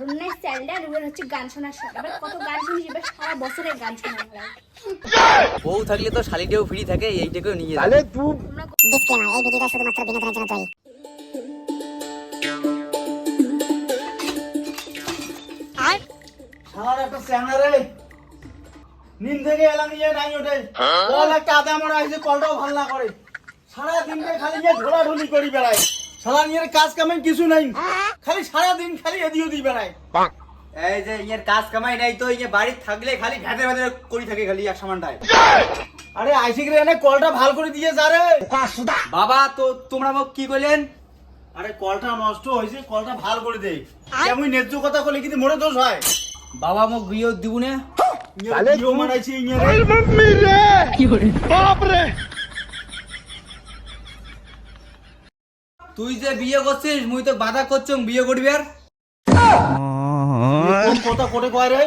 সাধনের স্টাইলটা আর হচ্ছে গান শোনার শখ। এবার কত গান শুনিস এবার সারা বছরের গান শোনা হয়। বউ থাকলে তো শালিটাও ফ্রি থাকে এইটাকেও নিয়ে তোমরা ডিসক্লেমার এই ভিডিওটা শুধুমাত্র বিনোদনের জন্য তৈরি। আমার একটা চ্যাংড়া নিন থেকে এলাম নিয়ে নাই ওঠে। কল একটা আদা মারা কলটাও ভালো না করে। সারা দিনকে খালি ঢোলাঢুলি করি বেড়ায়। সারা নিয়ে কাজ কামে কিছু নাই। খালি সারা দিন খালি এদি ওদি বেড়ায়। এই যে ইয়ের কাজ কামাই নাই তো ইয়ে বাড়ি থাকলে খালি ভেদে ভেদে করি থাকে খালি এক সমানটায়। আরে আইসিক রে এনে কলটা ভালো করে দিয়ে যা রে। বাবা তো তোমরা মোক কি কইলেন? আরে কলটা নষ্ট হয়েছে কলটা ভালো করে দে। আমি ন্যায্য কথা বলি কিন্তু মোরে দোষ হয়। বাবা মোক বিয়ে দিব না? ইয়ে মারাইছে ইয়ে রে। তুই যে বিয়ে করছিস মুই তো বাধা করছং বিয়ে করবি আর। কোন কথা কোটে কয় রে?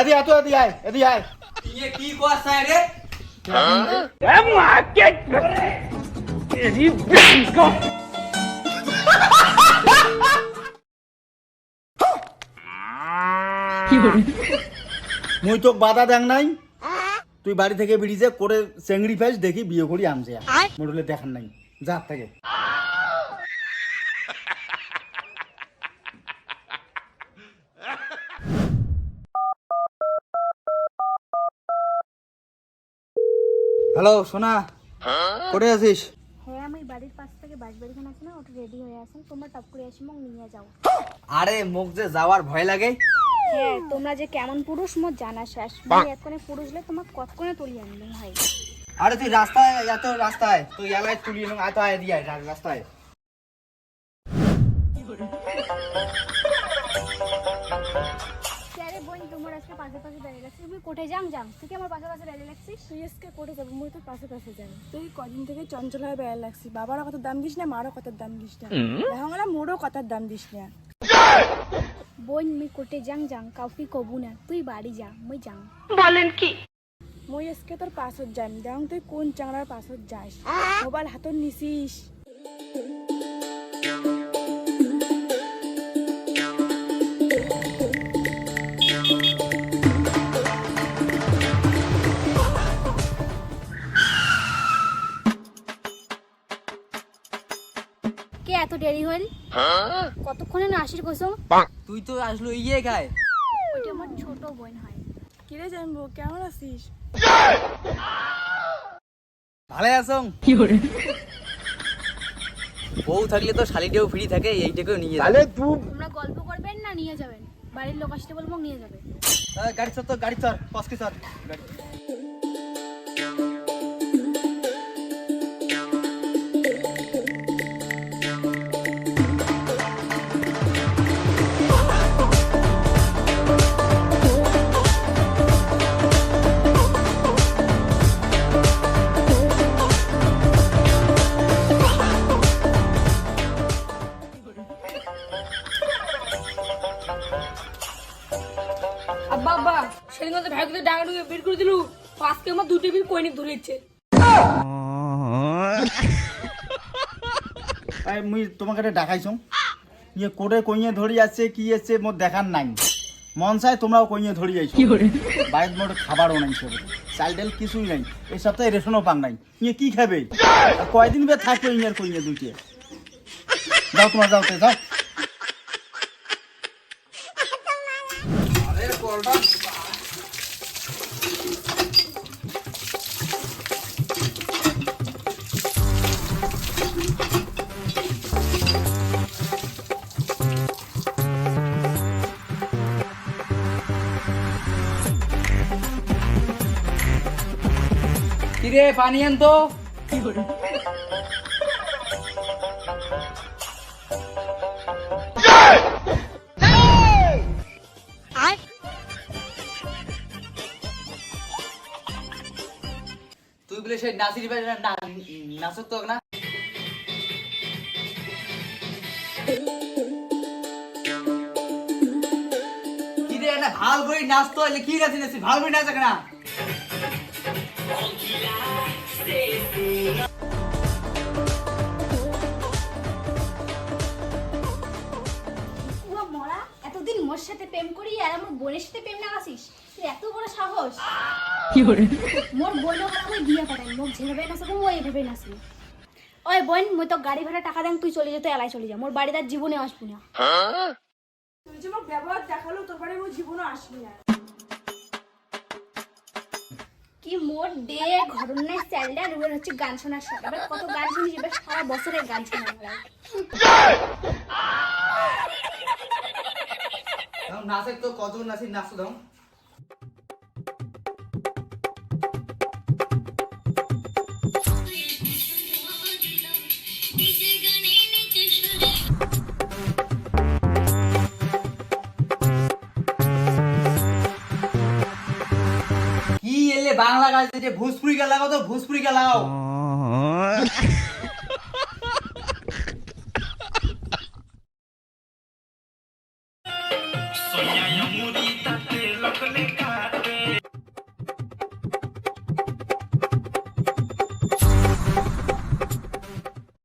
এদি এত এদি আয় এদি আয়। ইয়ে কি কোয়া চাই রে? মুই তোক বাধা দেখ নাই। তুই বাড়ি থেকে বেরিয়ে করে চেংড়ি ফেস দেখি বিয়ে করি আমছে। মোটলে দেখার নাই। যা থেকে হ্যালো সোনা। করে আছিস? হ্যাঁ আমি বাড়ির পাশ থেকে বাস বাড়িখানে আছে না ওটা রেডি হয়ে তোমরা টপ করে আসি নিয়ে যাও। আরে মোক যে যাওয়ার ভয় লাগে? হ্যাঁ তোমরা যে কেমন পুরুষ মোর জানা শেষ। তোমার কতক্ষণে তুলি আনলাম ভাই? আরে তুই রাস্তায় এত রাস্তায়। তুই এলাই তুলি এলাম আয় আয় দিয়ে রাস্তায়। আজকে পাশে পাশে দাঁড়িয়ে তুমি কোথায়? যাং যাং তুই কি আমার পাশে পাশে দাঁড়িয়ে লাগছিস? তুই আজকে করে যাব? মুই তোর পাশে পাশে যাই তুই কদিন থেকে চঞ্চল হয়ে বেড়া লাগছি বাবারও কত দাম দিস না মারও কত দাম দিস না। দেখা গেল মোরও কত দাম দিস না। বোন মুই কোটে যাং যাং। কাউকে কবু না। তুই বাড়ি যা মুই যাং। মই আজকে তোর পাছত যাম দেখ তুই কোন চাংড়ার পাছত যাস। মোবাইল হাতত নিছিস। কে এত দেরি হল? কতক্ষণে না আসির কসম? তুই তো আসলো ইয়ে খায়। ওইটা আমার ছোট বোন হয়। কিরে জানব কেমন আছিস? ভালো আছো? বউ থাকলে তো শালিটাও ফ্রি থাকে এইটাকেও নিয়ে যাবে। তোমরা গল্প করবেন না নিয়ে যাবেন? বাড়ির লোক আসতে বলব নিয়ে যাবে। গাড়ি চর তো গাড়ি চর কসকে চর গাড়ি। সেদিন তো ভাই কোথায় ডাঙা ঢুকে বের করে দিলু। আজকে আমার দু টেবিল কইনি ধরেছে আই মুই তোমাকে এটা দেখাইছম। ইয়ে কোটে কইয়ে ধরি আছে কি আছে মোর দেখার নাই। মন চাই তোমরাও কইয়ে ধরি যাইছো বাড়ির মোট খাবারও নাই সব। চাল ডাল কিছুই নাই। এই সপ্তাহে রেশনও পান নাই। ইয়ে কি খাবে? কয়দিন বে থাকবে ইয়ের কইয়ে দুইটে? যাও তোমার যাও তে, যাও। কিরে পানি আন তো। তুই বলে নাচি নাচত তো ভালো করে নাচতো কি নাচি নাচি? ভালো করে নাচ না। মরা এতদিন মোর সাথে বোনের সাথে প্রেম লাগাছিস? তুই এত বড় সাহস। মোর বোন কই বিয়ে পাঠাই মোক যেভাবে নাচে ও এইভাবে নাচি। ওই বোন মই তো গাড়ি ভাড়া টাকা দেন তুই চলে যেতে এলাই চলে যা। মোর বাড়ি তার জীবনে আসব না। তুই যে আমার ব্যবহার দেখাল তোর বাড়ি আমার জীবনও আসবি না। কি মোর ডে ঘটনায় স্যালডা রুবের হচ্ছে গান শোনার শখ। এবার কত গান শুনিস, এবার সারা বছরের গান শোনা হয় নাচে তো কত নাচি নাচ দাও। বাংলা গাছ যে ভোজপুরি কে লাগাও তো ভোজপুরি কে লাগাও